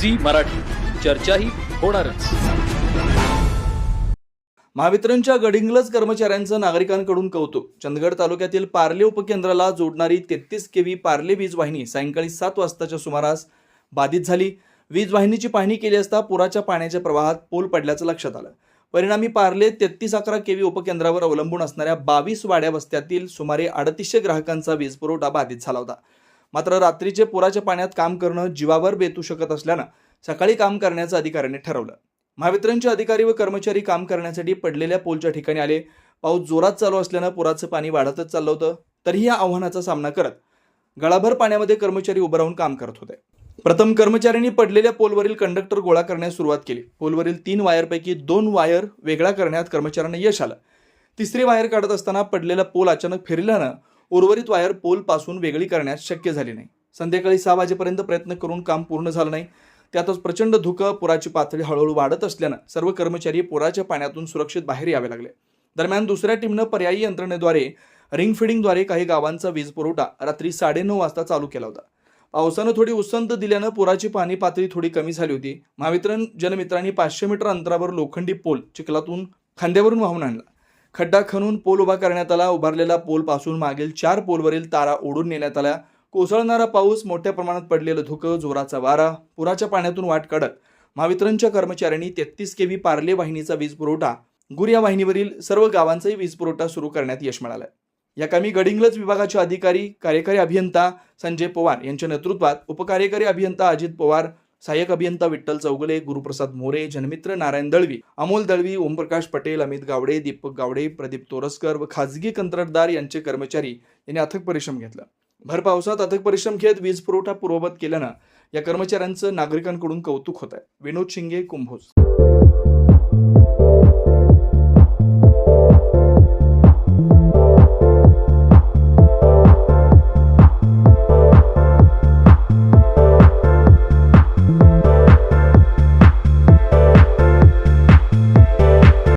Zee Marathi. चर्चाही होणारच. महावितरणच्या गडिंगलज कर्मचाऱ्यांचं नागरिकांकडून कौतुक. चंदगड तालुक्यातील पार्ले उपकेंद्राला जोडणारी तेहतीस केव्ही पार्ले वीज वाहिनी सायंकाळी सात वाजताच्या सुमारास बाधित झाली. वीज वाहिनीची पाहणी केली असता पुराच्या पाण्याच्या प्रवाहात पोल पडल्याचं लक्षात आलं. परिणामी पार्ले तेहतीस अकरा केव्ही उपकेंद्रावर अवलंबून असणाऱ्या बावीस वाड्या वस्त्यातील सुमारे अडतीसशे ग्राहकांचा वीज पुरवठा बाधित झाला होता. मात्र रात्रीचे पुराच्या पाण्यात काम करणं जीवावर बेतू शकत असल्यानं सकाळी काम करण्याचं अधिकाऱ्यांनी ठरवलं. महावितरणचे अधिकारी व कर्मचारी काम करण्यासाठी पडलेल्या पोलच्या ठिकाणी आले. पाऊस जोरात चालू असल्यानं पुराचं पाणी वाढतच चाललं होतं. तरीही या आव्हानाचा सामना करत गळाभर पाण्यामध्ये कर्मचारी उभं राहून काम करत होते. प्रथम कर्मचाऱ्यांनी पडलेल्या पोलवरील कंडक्टर गोळा करण्यास सुरुवात केली. पोलवरील तीन वायरपैकी दोन वायर वेगळा करण्यात कर्मचाऱ्यांना यश आलं. तिसरी वायर काढत असताना पडलेला पोल अचानक फिरल्यानं उर्वरित वायर पोलपासून वेगळी करण्यास शक्य झाली नाही. संध्याकाळी सहा वाजेपर्यंत प्रयत्न करून काम पूर्ण झालं नाही. त्यातच प्रचंड धुकं पुराची पातळी हळूहळू वाढत असल्यानं सर्व कर्मचारी पुराच्या पाण्यातून सुरक्षित बाहेर यावे लागले. दरम्यान दुसऱ्या टीमनं पर्यायी यंत्रणेद्वारे रिंग फिडिंगद्वारे काही गावांचा वीज पुरवठा रात्री साडेनऊ वाजता चालू केला होता. पावसानं थोडी उसंत दिल्यानं पुराची पाणी पातळी थोडी कमी झाली होती. महावितरण जनमित्रांनी पाचशे मीटर अंतरावर लोखंडी पोल चिखलातून खांद्यावरून वाहून आणला. खड्डा खणून पोल उभा करण्यात आला. उभारलेला पोलपासून मागील चार पोलवरील तारा ओढून नेण्यात आल्या. कोसळणारा पाऊस मोठ्या प्रमाणात पडलेलं धुकं जोराचा वारा पुराच्या पाण्यातून वाट काढत महावितरणच्या कर्मचाऱ्यांनी तेहतीस के व्ही पार्ले वाहिनीचा वीज पुरवठा. गुर या वाहिनीवरील सर्व गावांचाही वीज पुरवठा सुरू करण्यात यश मिळालं. या कामी गडिंग्लज विभागाचे अधिकारी कार्यकारी अभियंता संजय पवार यांच्या नेतृत्वात उपकार्यकारी अभियंता अजित पवार सहाय्यक अभियंता विठ्ठल चौगुले गुरुप्रसाद मोरे जनमित्र नारायण दळवी अमोल दळवी ओमप्रकाश पटेल अमित गावडे दीपक गावडे प्रदीप तोरसकर व खाजगी कंत्राटदार यांचे कर्मचारी यांनी अथक परिश्रम घेतला. भर पावसात अथक परिश्रम घेत वीज पुरवठा पूर्ववत केल्यानं या कर्मचाऱ्यांचं नागरिकांकडून कौतुक होत आहे विनोद शिंगे कुंभोज.